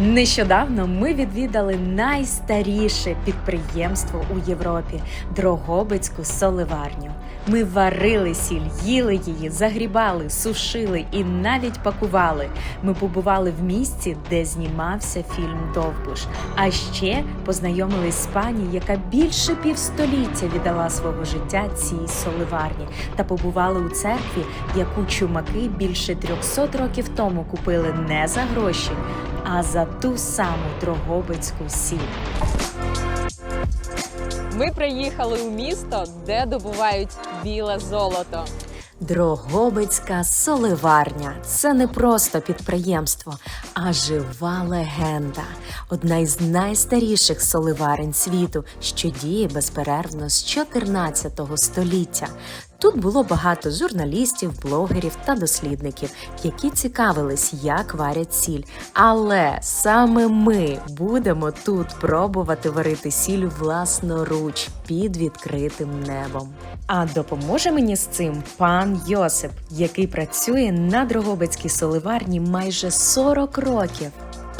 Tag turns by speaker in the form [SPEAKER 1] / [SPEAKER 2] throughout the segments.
[SPEAKER 1] Нещодавно ми відвідали найстаріше підприємство у Європі Дрогобицьку соливарню. Ми варили сіль, їли її, загрібали, сушили і навіть пакували. Ми побували в місці, де знімався фільм Довбуш. А ще познайомились з пані, яка більше півстоліття віддала свого життя цій соливарні, та побували у церкві, яку чумаки більше 300 років тому купили не за гроші, а за ту саму Дрогобицьку сіль.
[SPEAKER 2] Ми приїхали у місто, де добувають біле золото.
[SPEAKER 1] Дрогобицька соливарня це не просто підприємство, а жива легенда. Одна із найстаріших соливарень світу, що діє безперервно з 14 століття. Тут було багато журналістів, блогерів та дослідників, які цікавились, як варять сіль. Але саме ми будемо тут пробувати варити сіль власноруч під відкритим небом. А допоможе мені з цим пан Йосип, який працює на Дрогобицькій соливарні майже 40 років.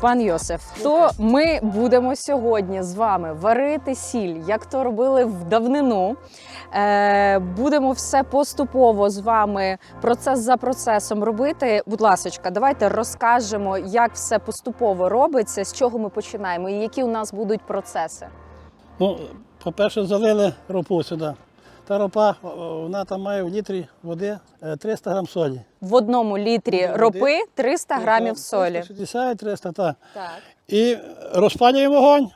[SPEAKER 2] Пан Йосиф, то ми будемо сьогодні з вами варити сіль, як то робили в давнину. Е, будемо все поступово з вами процес за процесом робити. Будь ласка, давайте розкажемо, як все поступово робиться, з чого ми починаємо і які у нас будуть процеси.
[SPEAKER 3] Ну, по-перше, залили ропу сюди. Та ропа, вона там має в літрі води е, 300 грам солі.
[SPEAKER 2] В одному літрі ропи 300 грамів солі.
[SPEAKER 3] 60, 300, так.
[SPEAKER 2] Так.
[SPEAKER 3] І розпалюємо вогонь,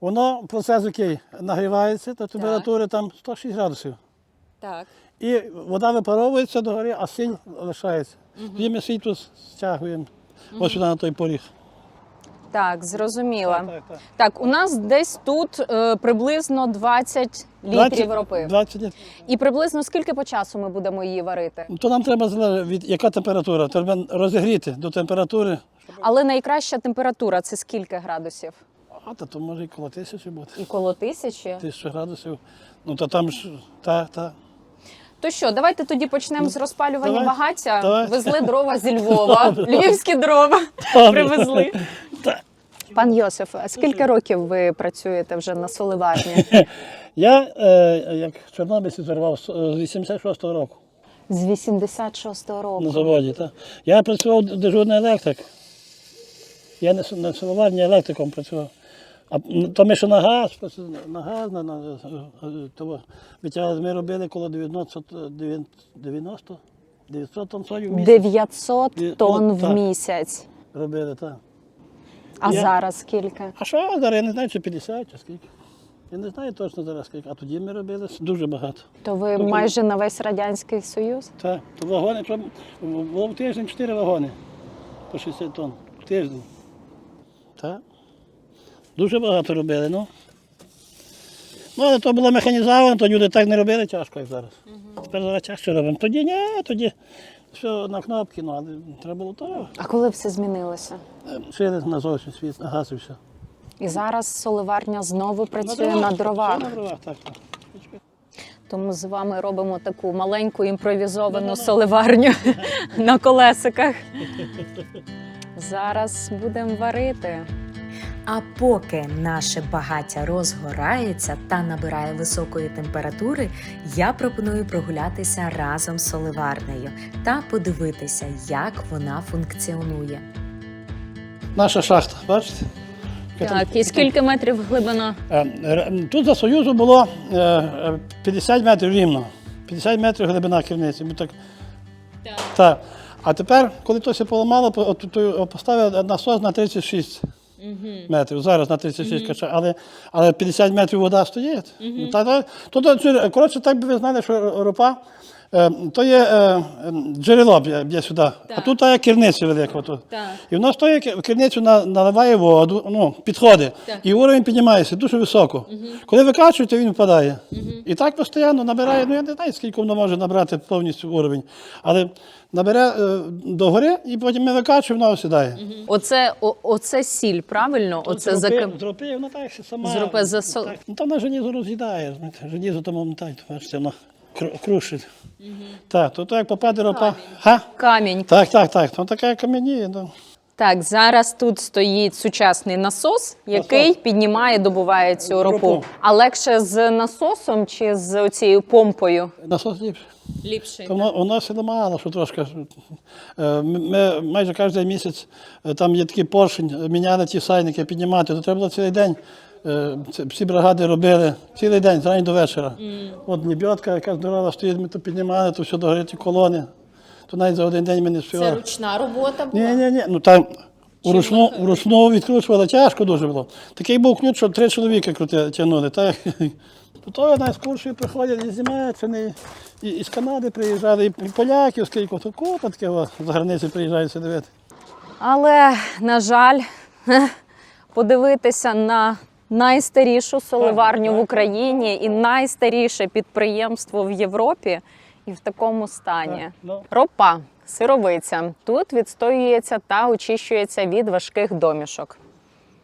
[SPEAKER 3] воно процес який нагрівається до температури там 106 градусів.
[SPEAKER 2] Так.
[SPEAKER 3] І вода випаровується догори, а сіль лишається. Тоді ми сіль тут стягуємо ось сюди на той поріг.
[SPEAKER 2] Так, зрозуміла.
[SPEAKER 3] Так, так, так.
[SPEAKER 2] Так, у нас десь тут е, приблизно 20 літрів ропи.
[SPEAKER 3] 20 літрів.
[SPEAKER 2] І приблизно скільки по часу ми будемо її варити?
[SPEAKER 3] То нам треба залежати від яка температура. Треба розігріти до температури.
[SPEAKER 2] Але найкраща температура це скільки градусів?
[SPEAKER 3] А то, то може і коло тисячі бути.
[SPEAKER 2] І коло тисячі.
[SPEAKER 3] Тисячу градусів. Ну то там ж та, та.
[SPEAKER 2] То що, давайте тоді почнемо з розпалювання
[SPEAKER 3] давай,
[SPEAKER 2] багаття.
[SPEAKER 3] давай.
[SPEAKER 2] Везли дрова зі Львова, львівські дрова привезли. Пан Йосиф, а скільки років ви працюєте вже на соливарні?
[SPEAKER 3] Я, е, як чорнобильці зірвав з 86-го року
[SPEAKER 2] З 86-го
[SPEAKER 3] на
[SPEAKER 2] року.
[SPEAKER 3] заводі. Та. Я працював дежурний електрик. Я не на соловарні електриком працював. А то ми ще на газ, на газ, на, на, е, е, ми робили коло 90, 90 900 тонн сою в місяць
[SPEAKER 2] 900 тонн
[SPEAKER 3] ну,
[SPEAKER 2] в
[SPEAKER 3] так.
[SPEAKER 2] місяць.
[SPEAKER 3] робили, так.
[SPEAKER 2] А
[SPEAKER 3] Я-
[SPEAKER 2] зараз скільки?
[SPEAKER 3] А що зараз, я не знаю, чи 50, чи скільки. Я не знаю точно зараз скільки, а тоді ми робили дуже багато.
[SPEAKER 2] То ви майже на весь радянський союз?
[SPEAKER 3] Так, то вагони, то було в тиждень 4 вагони по 60 тонн. В тиждень. Так. Дуже багато робили, ну. Ну, але то було механізовано, то люди так не робили тяжко, як зараз. Тепер зараз тяжче робимо. Тоді ні, тоді все на кнопки, ну, але треба було то.
[SPEAKER 2] А коли все змінилося?
[SPEAKER 3] е, Шили на зовсім світ, на газ і все.
[SPEAKER 2] І зараз соливарня знову працює на дровах.
[SPEAKER 3] Все на дровах, так. так.
[SPEAKER 2] Тому з вами робимо таку маленьку імпровізовану соливарню на колесиках. Зараз будемо варити.
[SPEAKER 1] А поки наше багаття розгорається та набирає високої температури, я пропоную прогулятися разом з соливарнею та подивитися, як вона функціонує.
[SPEAKER 3] Наша шахта, бачите?
[SPEAKER 2] Так, і скільки метрів глибина?
[SPEAKER 3] Е, Тут за Союзу було е, е, 50 метрів рівно. 50 метрів глибина керниці. Ми так, так. А тепер, коли то все поламало, поставив насос на 36 метрів. Зараз на 36 кача, але, але 50 метрів вода стоїть. Та, та, то, то, коротше, так би ви знали, що ропа. Е, То є е, джерело б'є сюди, а тут є керниця велика. І воно стоїть в керницю наливає воду, ну, підходить, і уровень піднімається дуже високо. Коли викачуєте, він впадає. І так постійно набирає, ну я не знаю, скільки воно може набрати повністю уровень. Але набере е, догори і потім ми викачуємо, воно осідає.
[SPEAKER 2] Оце, оце сіль, правильно? Оце за ким-
[SPEAKER 3] вона так сама.
[SPEAKER 2] З ропи засол-
[SPEAKER 3] ну, там на желізо роз'їдає, желізо тому так, бачите, крушить. Так, то, то як попаде ропа. Га?
[SPEAKER 2] камінь.
[SPEAKER 3] Так, так, так. Ну така кам'яніє. Ну.
[SPEAKER 2] Так, зараз тут стоїть сучасний насос, який
[SPEAKER 3] Насос.
[SPEAKER 2] піднімає, добуває цю ропу.
[SPEAKER 3] Ропу.
[SPEAKER 2] А легше з насосом чи з цією помпою?
[SPEAKER 3] Насос ліпше.
[SPEAKER 2] Ліпше.
[SPEAKER 3] То воно, воно сила мало, що трошки. Е, Ми майже кожен місяць е, там є такий поршень, е, міняли ті сайники, піднімати. То треба було цілий день. Е, це Всі бригади робили цілий день, з рання до вечора. От лебідка, яка здорова стоїть, ми то піднімали, то все догорить ті колони. То навіть за один день ми не встигали.
[SPEAKER 1] ручна робота була?
[SPEAKER 3] Ні, ні, ні. Ну там вручну, вручну відкручували, тяжко дуже було. Такий був ключ, що три чоловіки крути, тягнули. Так? То одна приходять і знімаються, вони і, і з Канади приїжджали, і поляків, скільки то купа таке о, з границі приїжджають дивити.
[SPEAKER 2] Але, на жаль, подивитися на найстарішу соливарню в Україні і найстаріше підприємство в Європі і в такому стані.
[SPEAKER 3] Ну.
[SPEAKER 2] Ропа, сировиця. Тут відстоюється та очищується від важких домішок.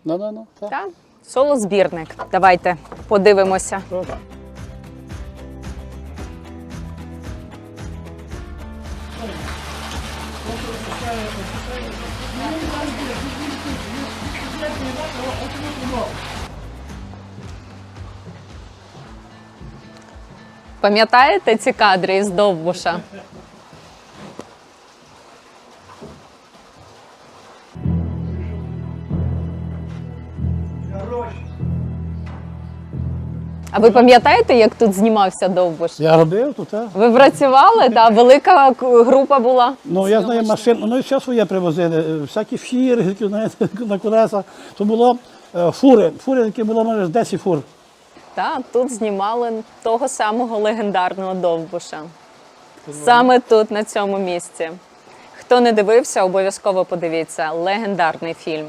[SPEAKER 3] Ну, ну, ну, так.
[SPEAKER 2] Та солозбірник. Давайте подивимося.
[SPEAKER 3] Добре.
[SPEAKER 2] Пам'ятаєте ці кадри із Довбуша? А ви пам'ятаєте, як тут знімався Довбуш?
[SPEAKER 3] Я робив тут, так.
[SPEAKER 2] Ви працювали, та велика група була.
[SPEAKER 3] Ну, я знаю машин, ну і все своє привозили, всякі фіри, знаєте, на колесах. То було е, фури, фури, які було, може, з 10 фур.
[SPEAKER 2] Та тут знімали того самого легендарного Довбуша. Саме тут, на цьому місці. Хто не дивився, обов'язково подивіться. Легендарний фільм.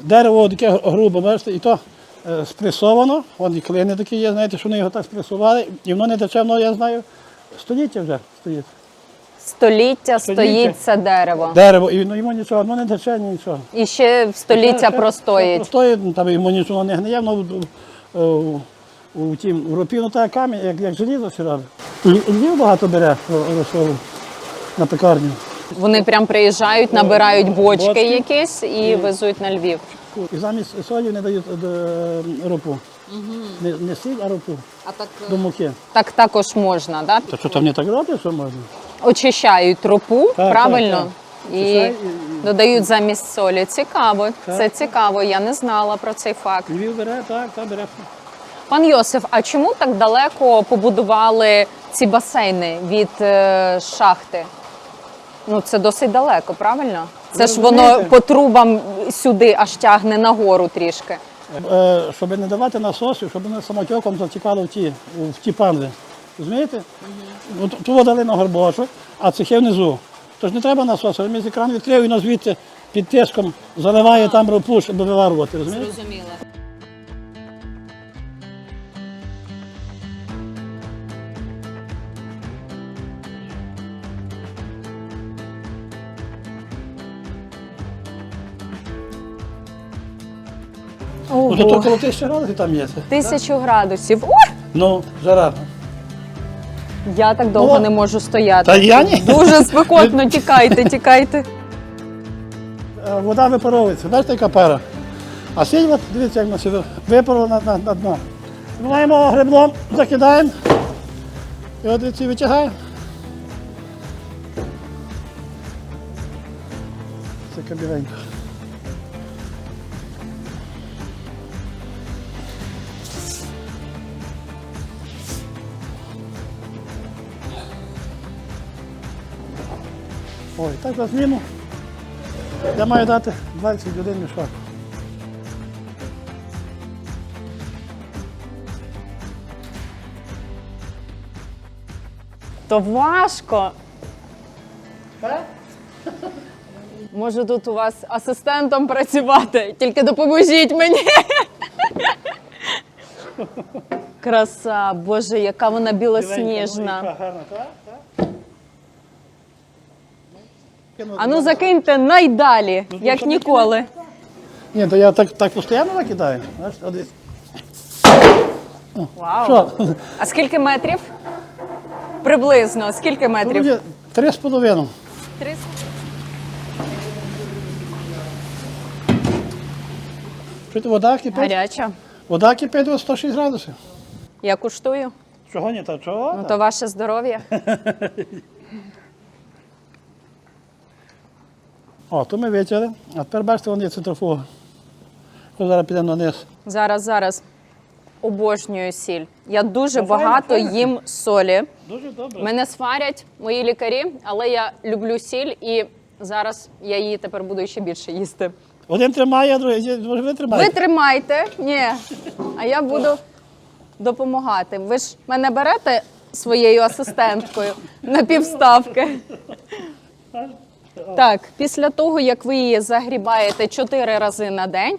[SPEAKER 3] Дерево таке грубе, бачите, і то е, спресовано. Вон і клини такі є, знаєте, що вони його так спресували, і воно не тече, воно, я знаю, століття вже стоїть.
[SPEAKER 2] Століття,
[SPEAKER 3] Століття.
[SPEAKER 2] стоїть це дерево.
[SPEAKER 3] Дерево, і ну, йому нічого, воно не тече, нічого.
[SPEAKER 2] І ще століття простоїть.
[SPEAKER 3] Простоїть, ну, там йому нічого не гниє, воно в- в- у, у тім в ропі, ну так камінь, як, як желізо. Ль- Львів багато бере розсолу на пекарню.
[SPEAKER 2] Вони прям приїжджають, набирають бочки,
[SPEAKER 3] Бочки.
[SPEAKER 2] якісь і везуть на Львів.
[SPEAKER 3] І замість солі не дають е, ропу. Не, не сіль, а ропу
[SPEAKER 1] А так
[SPEAKER 3] до муки.
[SPEAKER 2] Так також можна, да?
[SPEAKER 3] Та що там не так робить, що можна?
[SPEAKER 2] очищають трупу,
[SPEAKER 3] Так,
[SPEAKER 2] правильно?
[SPEAKER 3] так, так.
[SPEAKER 2] І додають замість солі. Цікаво,
[SPEAKER 3] Так.
[SPEAKER 2] це цікаво. Я не знала про цей факт.
[SPEAKER 3] Львів бере, так, так, бере.
[SPEAKER 2] Пан Йосиф, а чому так далеко побудували ці басейни від е, шахти? Ну, це досить далеко, правильно? Це ж воно
[SPEAKER 3] розумієте?
[SPEAKER 2] по трубам сюди аж тягне нагору трішки.
[SPEAKER 3] Е, щоб не давати насосів, щоб вони самотеком затікали в ті, в ті панзи. Розумієте? Угу. Ту дали на горбочок, а цехи внизу. Тож не треба насосу, ми з екран відкрив і воно звідти під тиском заливає там ропу, щоб виварувати. Розумієте?
[SPEAKER 2] Зрозуміло.
[SPEAKER 3] Вже то коло тисячі градусів там є.
[SPEAKER 2] Тисячу градусів. Ой!
[SPEAKER 3] Ну, жара.
[SPEAKER 2] Я так довго
[SPEAKER 3] О!
[SPEAKER 2] не можу стояти.
[SPEAKER 3] Та я ні.
[SPEAKER 2] Дуже спекотно, тікайте, тікайте.
[SPEAKER 3] Е, Вода випаровується. Бачите, яка пара? А сіль, от, дивіться, як вона сюди випарила на, на, на дно. Маємо греблом, закидаємо. І от дивіться, витягаємо. Це кабіленько. Ой, так за зміну. Я маю дати 21 мішок.
[SPEAKER 2] То важко. Можу тут у вас асистентом працювати, тільки допоможіть мені. Краса, Боже, яка вона білосніжна.
[SPEAKER 3] Гарна, так? Так.
[SPEAKER 2] А ну закиньте найдалі,
[SPEAKER 3] Ну,
[SPEAKER 2] як ніколи.
[SPEAKER 3] Ні, то я так, так постійно накидаю.
[SPEAKER 2] Вау.
[SPEAKER 3] Що?
[SPEAKER 2] А скільки метрів? Приблизно, скільки метрів?
[SPEAKER 3] Три з половиною.
[SPEAKER 2] Три.
[SPEAKER 3] Чуєте, вода кипить?
[SPEAKER 2] Гаряча.
[SPEAKER 3] Вода кипить до 106 градусів.
[SPEAKER 2] Я куштую.
[SPEAKER 3] Чого ні, та чого?
[SPEAKER 2] Ну то ваше здоров'я.
[SPEAKER 3] О, то ми витягли. А тепер бачите, вон є центрофуга. Ось зараз підемо на низ.
[SPEAKER 2] Зараз, зараз. Обожнюю сіль. Я дуже
[SPEAKER 3] Ну, файно,
[SPEAKER 2] багато
[SPEAKER 3] файно.
[SPEAKER 2] їм солі.
[SPEAKER 3] Дуже добре.
[SPEAKER 2] Мене сварять мої лікарі, але я люблю сіль і зараз я її тепер буду ще більше їсти.
[SPEAKER 3] Один тримає, а другий ви
[SPEAKER 2] Ви
[SPEAKER 3] тримаєте.
[SPEAKER 2] тримайте, ні, а я буду допомагати. Ви ж мене берете своєю асистенткою на півставки. Так, після того, як ви її загрібаєте чотири рази на день,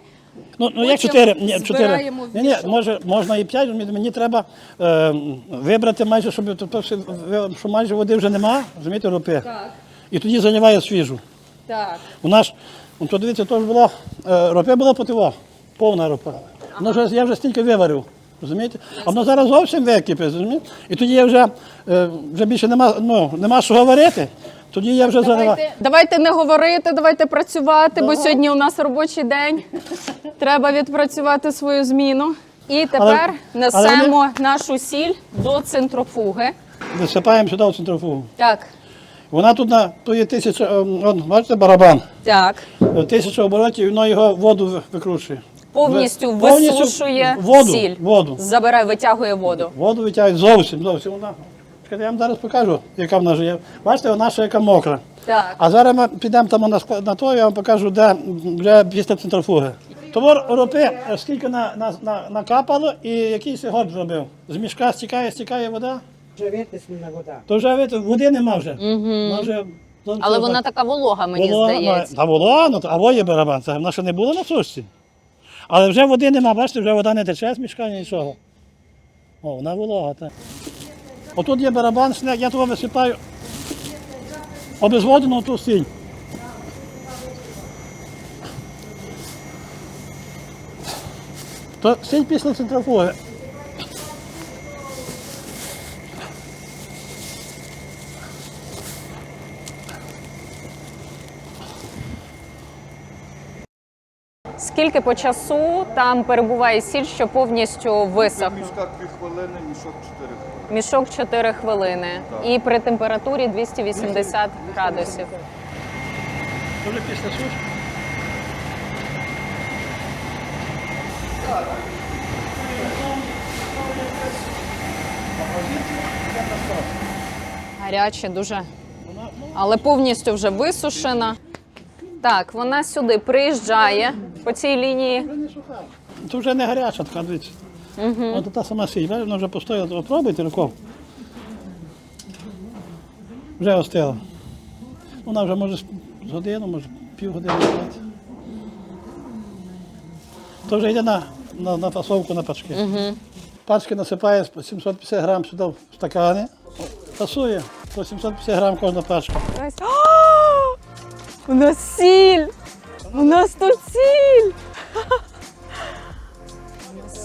[SPEAKER 3] Ну, ну як
[SPEAKER 2] Потім
[SPEAKER 3] чотири? Ні, чотири.
[SPEAKER 2] збираємо в
[SPEAKER 3] Ні, ні,
[SPEAKER 2] мішок.
[SPEAKER 3] може, можна і п'ять, мені, мені треба е, вибрати майже, щоб то, то, ви- що майже води вже нема, розумієте, ропи.
[SPEAKER 2] Так.
[SPEAKER 3] І тоді заливає свіжу.
[SPEAKER 2] так.
[SPEAKER 3] У нас, ну, то дивіться, то ж було, е, ропи було потиво, повна ропа. Воно вже, я вже стільки виварив, розумієте? А воно зараз зовсім википить, розумієте? І тоді я вже, е, вже більше нема, ну, нема що говорити, тоді я вже заливаю.
[SPEAKER 2] Давайте, давайте не говорити, давайте працювати, бо сьогодні у нас робочий день. Треба відпрацювати свою зміну. І тепер
[SPEAKER 3] Але-
[SPEAKER 2] несемо нашу сіль до центрофуги.
[SPEAKER 3] Висипаємо сюди в центрофугу.
[SPEAKER 2] Так,
[SPEAKER 3] Вона тут на, то є тисяча, е, от, бачите, барабан.
[SPEAKER 2] так.
[SPEAKER 3] Е, Тисяча оборотів, і воно його воду ви- викручує.
[SPEAKER 2] Повністю
[SPEAKER 3] Ви- повністю
[SPEAKER 2] висушує
[SPEAKER 3] воду,
[SPEAKER 2] сіль.
[SPEAKER 3] воду.
[SPEAKER 2] Забирає, витягує воду.
[SPEAKER 3] Воду витягують зовсім, зовсім. Вона. Я вам зараз покажу, яка вона вже є. Бачите, вона ще яка мокра.
[SPEAKER 2] Так.
[SPEAKER 3] А зараз ми підемо там на, склад- на то, я вам покажу, де вже після центрофуги. Тому ропи, е, скільки на, на, на, накапало і який сьогодні зробив. З мішка стікає, стікає вода,
[SPEAKER 4] Вже витиснула вода.
[SPEAKER 3] то вже видите, води нема вже. Вона вже
[SPEAKER 2] Але вона така волога, мені
[SPEAKER 3] Волога,
[SPEAKER 2] здається.
[SPEAKER 3] Та волога, ну, а во є барабан, це вона ще не було на сушці. Але вже води нема, бачите, вже вода не тече з мішка, нічого. О, вона волога, так. Отут є барабан, сняг, я того висипаю обезводену ту сінь. То сінь після центрофуги.
[SPEAKER 2] Скільки по часу там перебуває сіль, що повністю висохне?
[SPEAKER 5] Мішка 2 хвилини, мішок 4 хвилини.
[SPEAKER 2] Мішок 4 хвилини. І при температурі 280 градусів.
[SPEAKER 3] То після сушки.
[SPEAKER 2] Гаряче дуже. Але повністю вже висушена. Так, вона сюди приїжджає по цій лінії.
[SPEAKER 3] Це вже не гаряча така, дивіться. От та сама сіль, вона вже постояла. От пробуйте руком. Вже остила. Вона вже може з годину, може півгодини стояти. То вже йде на, на, на фасовку на пачки. Пачки насипає 750 грам сюди в стакани. Фасує по 750 грам кожна пачка.
[SPEAKER 2] О! У нас сіль! У нас тут сіль!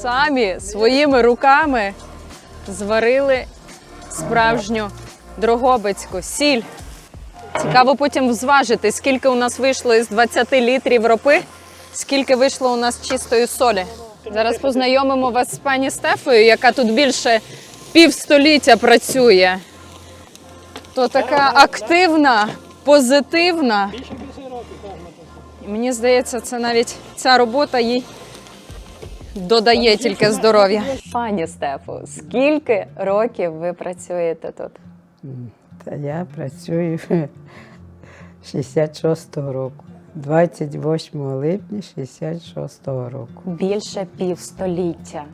[SPEAKER 2] Самі своїми руками зварили справжню дрогобицьку сіль. Цікаво потім зважити, скільки у нас вийшло із 20 літрів ропи, скільки вийшло у нас чистої солі. Зараз познайомимо вас з пані Стефою, яка тут більше півстоліття працює. То така активна, позитивна.
[SPEAKER 3] Більше 50 років, так.
[SPEAKER 2] І Мені здається, це навіть ця робота їй додає тільки здоров'я. Пані Стефу, скільки років ви працюєте тут?
[SPEAKER 4] Та я працюю 66-го року. 28 липня 66-го року.
[SPEAKER 1] Більше півстоліття.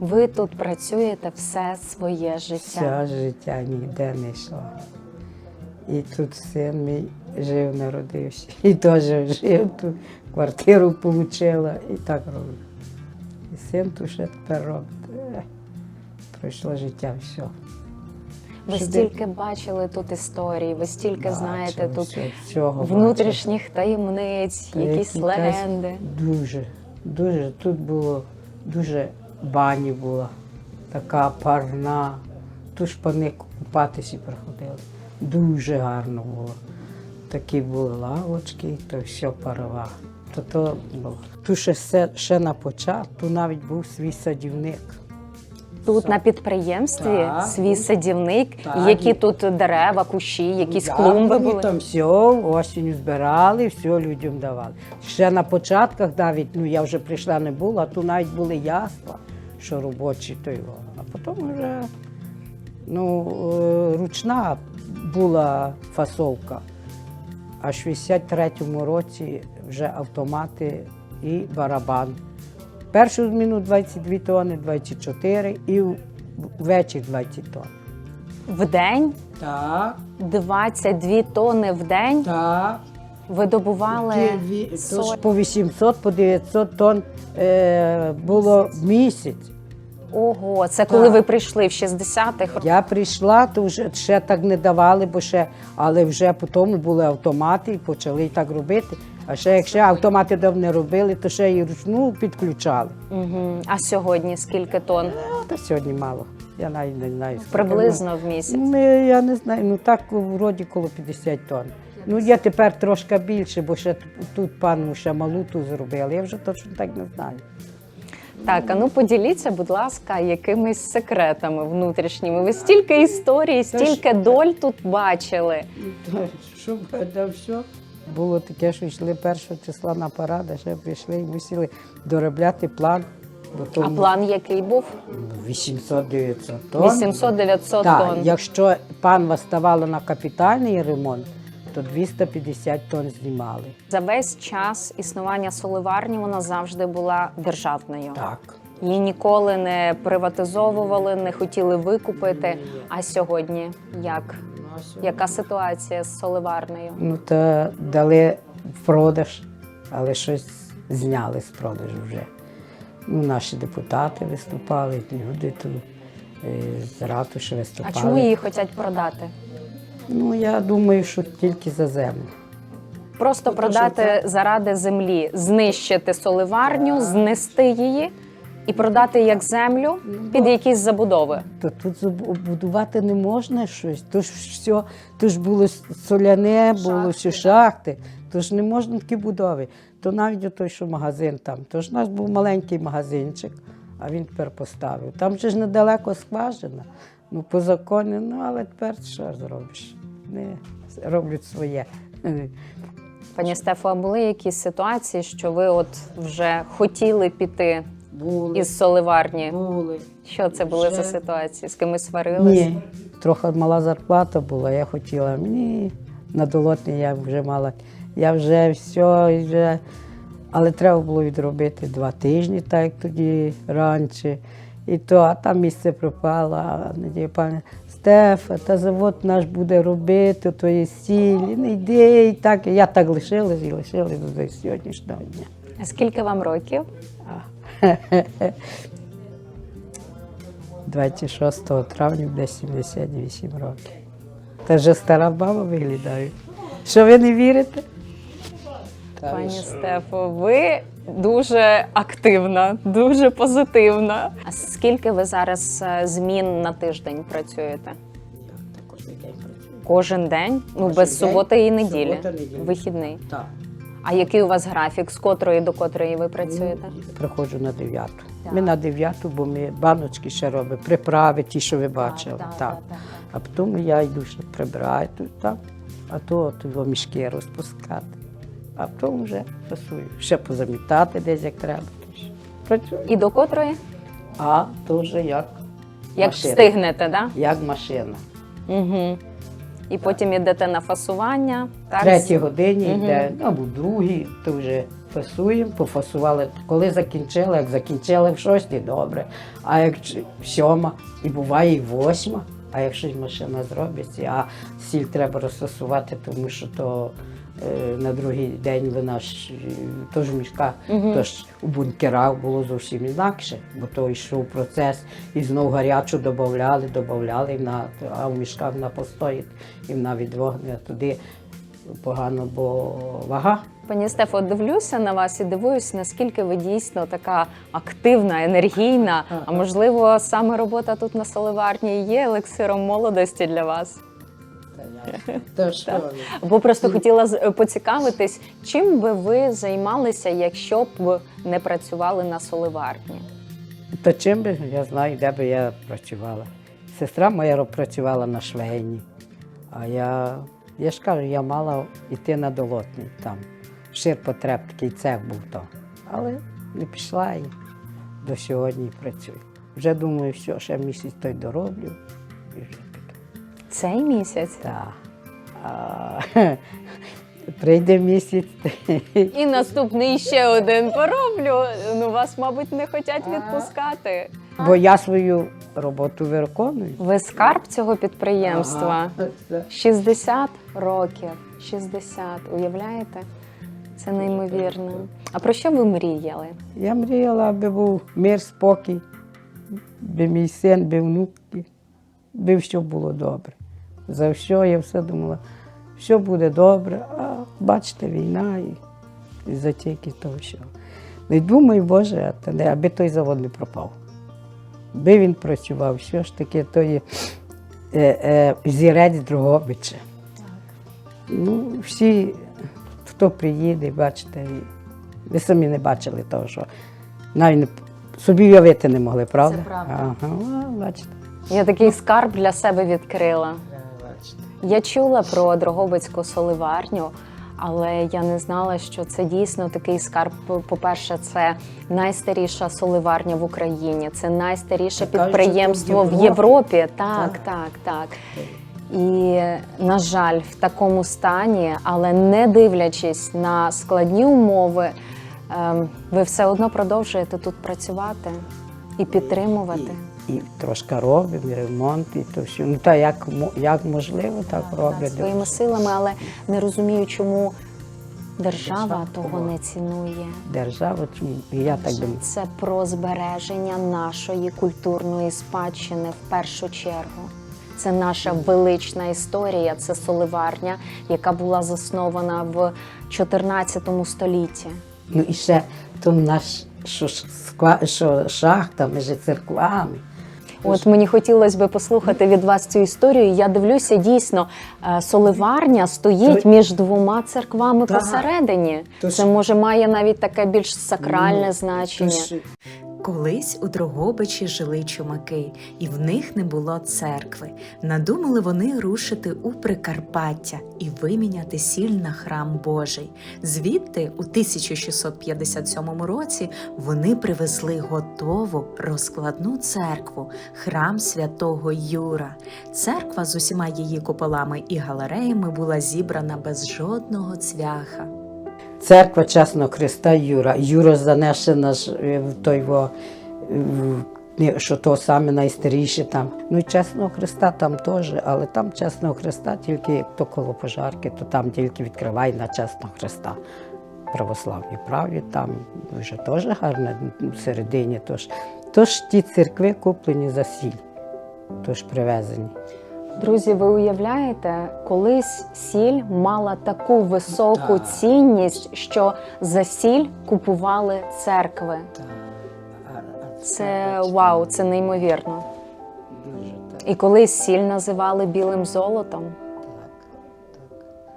[SPEAKER 1] Ви тут працюєте все своє життя.
[SPEAKER 4] Все життя ніде не йшло. І тут син мій жив, народився. І теж жив тут, квартиру отримала і так робив. Син тут ще тепер робить. Е, Пройшло життя все.
[SPEAKER 1] Ви
[SPEAKER 4] Сюди.
[SPEAKER 1] стільки бачили тут історії, ви стільки знаєте тут
[SPEAKER 4] всього
[SPEAKER 1] внутрішніх таємниць,
[SPEAKER 4] Та
[SPEAKER 1] якісь легенди.
[SPEAKER 4] Дуже, дуже. Тут було дуже бані була, така парна. Тут шпани купатися приходили. Дуже гарно було. Такі були лавочки, то все парова. То, то було. Тут ще, все- ще на початку навіть був свій садівник.
[SPEAKER 2] Тут на підприємстві
[SPEAKER 4] Так.
[SPEAKER 2] свій садівник,
[SPEAKER 4] Так.
[SPEAKER 2] які тут дерева, кущі, якісь
[SPEAKER 4] Так,
[SPEAKER 2] клумби
[SPEAKER 4] вони
[SPEAKER 2] були.
[SPEAKER 4] Там все, осінню збирали, все людям давали. Ще на початках навіть, ну я вже прийшла, не була, а тут навіть були ясла, що робочі то його. А потім вже ну, е, ручна була фасовка. А в 63-му році вже автомати і барабан. Першу зміну 22 тонни, 24 і ввечері 20 тонн.
[SPEAKER 2] В день
[SPEAKER 4] Так,
[SPEAKER 2] 22 тонни в день
[SPEAKER 4] так.
[SPEAKER 2] видобували
[SPEAKER 4] Ті ві-
[SPEAKER 2] соль.
[SPEAKER 4] по 800, по 900 тонн е, було в місяць.
[SPEAKER 2] Ого, це коли
[SPEAKER 4] Так.
[SPEAKER 2] ви прийшли в 60-х.
[SPEAKER 4] Я прийшла, то вже ще так не давали, бо ще, але вже потім були автомати і почали так робити. А ще якщо автомати давно робили, то ще і ручну підключали.
[SPEAKER 2] Угу. А сьогодні скільки тонн?
[SPEAKER 4] Ну, та сьогодні мало. Я навіть не знаю. скільки.
[SPEAKER 2] Приблизно в місяць.
[SPEAKER 4] Ну, я не знаю, ну так вроді коло 50 тонн. Ну, є тепер трошки більше, бо ще тут пану ще малу ту зробили. Я вже точно так не знаю.
[SPEAKER 2] Так, а ну поділіться, будь ласка, якимись секретами внутрішніми. Ви стільки історій, стільки доль тут бачили.
[SPEAKER 4] Щоб да, все. Було таке, що йшли першого числа на парад, а ще прийшли і мусили доробляти план.
[SPEAKER 2] А план який був?
[SPEAKER 4] 800-900 тонн.
[SPEAKER 2] 800-900
[SPEAKER 4] Так,
[SPEAKER 2] тонн.
[SPEAKER 4] якщо пан ставало на капітальний ремонт, то 250 тонн знімали.
[SPEAKER 2] За весь час існування соливарні вона завжди була державною.
[SPEAKER 4] Так.
[SPEAKER 2] Її ніколи не приватизовували, не хотіли викупити. А сьогодні як? Яка ситуація з соливарнею?
[SPEAKER 4] Ну, то дали в продаж, але щось зняли з продажу вже. Ну, наші депутати виступали, люди тут е, з ратуші виступали.
[SPEAKER 2] А чому її хочуть продати?
[SPEAKER 4] Ну, я думаю, що тільки за землю.
[SPEAKER 2] Просто продати заради землі, знищити соливарню, знести її і продати як землю під якісь забудови.
[SPEAKER 4] То тут будувати не можна щось. То ж все, то ж було соляне, було все шахти, то ж не можна такі будови. То навіть той, що магазин там, то ж у нас був маленький магазинчик, а він тепер поставив. Там же ж недалеко скважина. Ну, по закону, ну але тепер що зробиш? Не роблять своє.
[SPEAKER 2] Пані Стефо, а були якісь ситуації, що ви от вже хотіли піти
[SPEAKER 4] Були,
[SPEAKER 2] із соливарні?
[SPEAKER 4] були.
[SPEAKER 2] Що це були за ситуації? З кимось сварились?
[SPEAKER 4] Ні, трохи мала зарплата була, я хотіла. Мені на долотні я вже мала. Я вже все, вже. Але треба було відробити два тижні, так як тоді раніше. І то, а там місце пропало, а надія пані Стефа, та завод наш буде робити, то є сіль, не йди. І так. Я так лишилась і лишилась до сьогоднішнього дня.
[SPEAKER 2] А скільки вам років?
[SPEAKER 4] 26 травня буде 78 років. Та вже стара баба виглядаю. Що ви не вірите?
[SPEAKER 2] Пані Стефо, ви дуже активна, дуже позитивна. А скільки ви зараз е, змін на тиждень працюєте? Кожен день? Ну,
[SPEAKER 4] Кожен
[SPEAKER 2] без
[SPEAKER 4] день.
[SPEAKER 2] суботи і неділі. Вихідний.
[SPEAKER 4] Так.
[SPEAKER 2] А який у вас графік? З котрої до котрої ви працюєте?
[SPEAKER 4] Приходжу на 9.
[SPEAKER 2] Так.
[SPEAKER 4] Ми на 9, бо ми баночки ще робимо, приправи, ті, що ви бачили.
[SPEAKER 2] так,
[SPEAKER 4] Так. А потім я йду ще прибираю тут, так. а то його мішки розпускати. А потім вже пасую. Ще позамітати десь як треба. Працюю.
[SPEAKER 2] І до котрої?
[SPEAKER 4] А то вже як,
[SPEAKER 2] Як
[SPEAKER 4] машина.
[SPEAKER 2] встигнете, так?
[SPEAKER 4] Як машина.
[SPEAKER 2] Угу. І потім йдете на фасування. Так?
[SPEAKER 4] третій годині
[SPEAKER 2] угу.
[SPEAKER 4] йде, ну, або другій, то вже фасуємо, пофасували. Коли закінчили, як закінчили в шостій, добре. А як сьома, і буває і восьма. А якщо машина зробиться, а сіль треба розфасувати, тому що то на другий день вона ж е, тож в мішках, тож у бункерах було зовсім інакше, бо то йшов процес, і знов гарячу додавали, додавали, а в мішках вона постоїть, і вона відвогне туди погано, бо вага.
[SPEAKER 2] Пані Стефо, дивлюся на вас і дивуюсь, наскільки ви дійсно така активна, енергійна. А можливо, саме робота тут на соливарні є елексиром молодості для вас.
[SPEAKER 4] Та що?
[SPEAKER 2] Бо просто хотіла поцікавитись, чим би ви займалися, якщо б не працювали на соливарні?
[SPEAKER 4] То чим би я знаю, де би я працювала. Сестра моя працювала на швейні, а я, я ж кажу, я мала йти на долотний там. Ширпотреб, такий цех був то. Але не пішла і до сьогодні працюю. Вже думаю, що ще місяць той дороблю і вже.
[SPEAKER 2] Цей місяць.
[SPEAKER 4] Так. А, прийде місяць.
[SPEAKER 2] І наступний ще один пороблю. Ну вас, мабуть, не хочуть відпускати.
[SPEAKER 4] Бо я свою роботу виконую.
[SPEAKER 2] Ви скарб цього підприємства. 60 років. 60, уявляєте? Це неймовірно. А про що ви мріяли?
[SPEAKER 4] Я мріяла, аби був мир, спокій, би мій син, би внуки, би все було добре. За що я все думала, все буде добре, а бачите, війна і, і затіки того. Ну і думаю, Боже, не, аби той завод не пропав. Би він працював, все ж таки, то є е, е, зірець Дрогобича. Ну, всі, хто приїде, бачите, ви самі не бачили того, що навіть не, собі уявити не могли, правда?
[SPEAKER 1] Це правда.
[SPEAKER 4] Ага, бачите.
[SPEAKER 2] Я такий скарб для себе відкрила. Я чула про Дрогобицьку соливарню, але я не знала, що це дійсно такий скарб. По-перше, це найстаріша соливарня в Україні, це найстаріше
[SPEAKER 4] Та
[SPEAKER 2] підприємство в
[SPEAKER 4] в
[SPEAKER 2] Європі.
[SPEAKER 4] Європі.
[SPEAKER 2] Так, так, так. І, на жаль, в такому стані, але не дивлячись на складні умови, ем, ви все одно продовжуєте тут працювати і підтримувати.
[SPEAKER 4] І трошки робимо, і ремонт, і то все. Ну, та як, як можливо, так роблять.
[SPEAKER 2] своїми силами, але не розумію, чому держава того не цінує.
[SPEAKER 4] Держава, чому? Я так думаю.
[SPEAKER 2] Це про збереження нашої культурної спадщини в першу чергу. Це наша велична історія, це соливарня, яка була заснована в 14 столітті.
[SPEAKER 4] Ну і ще то наш що, сква- що шахта між церквами.
[SPEAKER 2] От мені хотілося би послухати від вас цю історію. Я дивлюся, дійсно, е, соливарня стоїть між двома церквами посередині. Це може має навіть таке більш сакральне
[SPEAKER 4] Ну,
[SPEAKER 2] значення.
[SPEAKER 1] Колись у Дрогобичі жили чумаки, і в них не було церкви. Надумали вони рушити у Прикарпаття і виміняти сіль на храм Божий. Звідти, у 1657 році, вони привезли готову розкладну церкву, храм святого Юра. Церква з усіма її куполами і галереями була зібрана без жодного цвяха.
[SPEAKER 4] Церква Чесного Христа Юра. Юра занесена ж е, в той во, що то саме найстаріше там. Ну і Чесного Христа там теж, але там Чесного Христа тільки то коло пожарки, то там тільки відкривай на Чесного Христа. Православні праві, там вже теж гарно всередині. Тож, тож ті церкви куплені за сіль, тож привезені.
[SPEAKER 2] Друзі, ви уявляєте, колись сіль мала таку високу
[SPEAKER 4] Так.
[SPEAKER 2] цінність, що за сіль купували церкви. Це вау, це неймовірно. І колись сіль називали білим золотом. Так.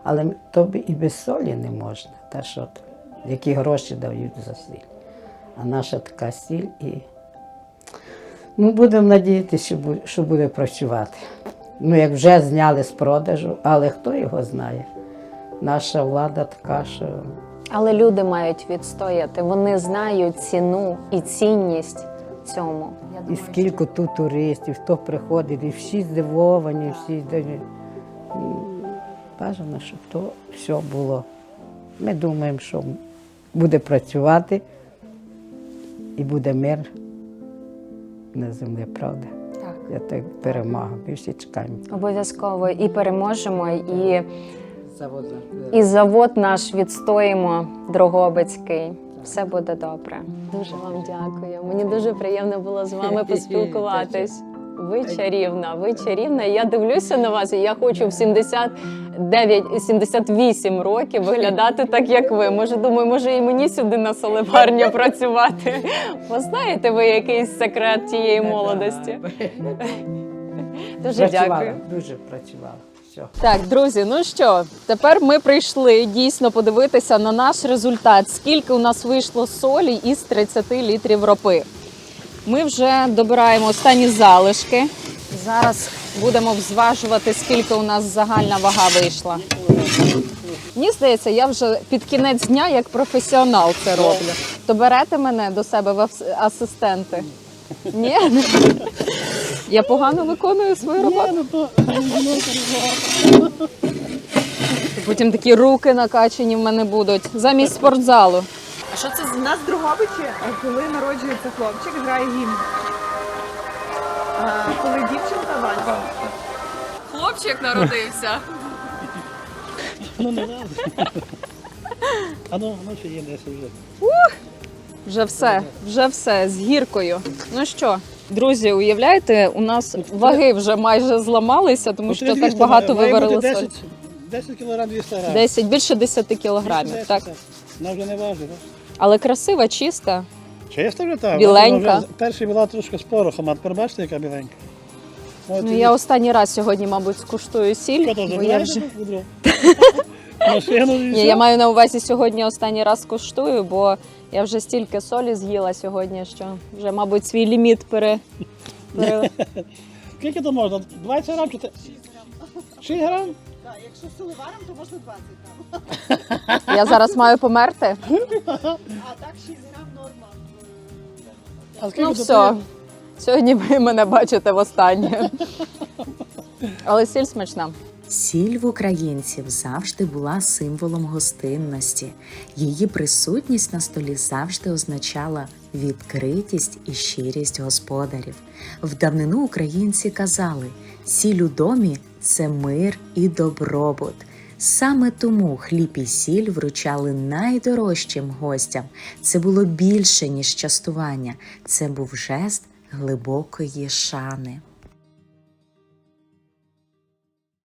[SPEAKER 4] Але тобі і без солі не можна. Та що? Які гроші дають за сіль. А наша така сіль і. Ну, будемо надіятися, що буде працювати. Ну, як вже зняли з продажу, але хто його знає? Наша влада така, що
[SPEAKER 2] Але люди мають відстояти. Вони знають ціну і цінність цьому.
[SPEAKER 4] і скільки тут туристів, хто приходить, і всі здивовані, всі здивовані. Бажано, щоб то все було. Ми думаємо, що буде працювати і буде мир на землі, правда? Я так перемога. Ми всі чекаємо.
[SPEAKER 2] Обов'язково і переможемо, і,
[SPEAKER 4] Завод
[SPEAKER 2] і завод наш відстоїмо Дрогобицький. Все буде добре. Дуже вам дякую. Мені дуже приємно було з вами поспілкуватись. Ви чарівна, ви чарівна. Я дивлюся на вас, і я хочу в 79-78 років виглядати так, як ви. Може, думаю, може і мені сюди на соливарню працювати. Бо знаєте ви якийсь секрет тієї молодості? Дуже
[SPEAKER 4] Працювала,
[SPEAKER 2] дякую.
[SPEAKER 4] дуже працювала. Все.
[SPEAKER 2] Так, друзі, ну що, тепер ми прийшли дійсно подивитися на наш результат, скільки у нас вийшло солі із 30 літрів ропи. Ми вже добираємо останні залишки. Зараз будемо взважувати, скільки у нас загальна вага вийшла. Мені здається, я вже під кінець дня як професіонал це роблю. То берете мене до себе в ас- асистенти? Ні? Я погано виконую свою роботу.
[SPEAKER 3] ну
[SPEAKER 2] Потім такі руки накачані в мене будуть замість спортзалу.
[SPEAKER 6] Що це в нас в Другобичі, коли народжується хлопчик, грає гімн. А коли дівчинка вальс.
[SPEAKER 2] Хлопчик народився.
[SPEAKER 3] ну не надо. А ну, ну ще є десь вже.
[SPEAKER 2] Вже все, вже все з гіркою. Ну що, друзі, уявляєте, у нас ваги вже майже зламалися, тому що так багато виварили соль.
[SPEAKER 3] 10, 10 кг 200 грам.
[SPEAKER 2] 10, більше 10 кілограмів. Так.
[SPEAKER 3] Вона вже не важить, так?
[SPEAKER 2] Але красива, чиста.
[SPEAKER 3] Чисто вже так.
[SPEAKER 2] Біленька.
[SPEAKER 3] Вже Перший була трошки з порохом, а тепер бачите, яка біленька. От
[SPEAKER 2] Ну
[SPEAKER 3] і-
[SPEAKER 2] я останній раз сьогодні, мабуть, скуштую сіль.
[SPEAKER 3] Що то
[SPEAKER 2] Бо я
[SPEAKER 3] забираєш
[SPEAKER 2] вже...
[SPEAKER 3] відро? Машину і
[SPEAKER 2] Ні,
[SPEAKER 3] все?
[SPEAKER 2] я маю на увазі сьогодні останній раз куштую, бо я вже стільки солі з'їла сьогодні, що вже, мабуть, свій ліміт пере... пере...
[SPEAKER 3] Скільки то можна? 20 грам чи те? 6 грам?
[SPEAKER 6] Якщо з соливаром, то можна 20 там.
[SPEAKER 2] Я зараз маю померти.
[SPEAKER 6] А так 6 грам норма.
[SPEAKER 3] А скільки
[SPEAKER 2] Ну все. Сьогодні ви мене бачите востаннє. Але сіль смачна.
[SPEAKER 1] Сіль в українців завжди була символом гостинності. Її присутність на столі завжди означала відкритість і щирість господарів. В давнину українці казали: сіль у домі це мир і добробут. Саме тому хліб і сіль вручали найдорожчим гостям. Це було більше ніж частування, це був жест глибокої шани.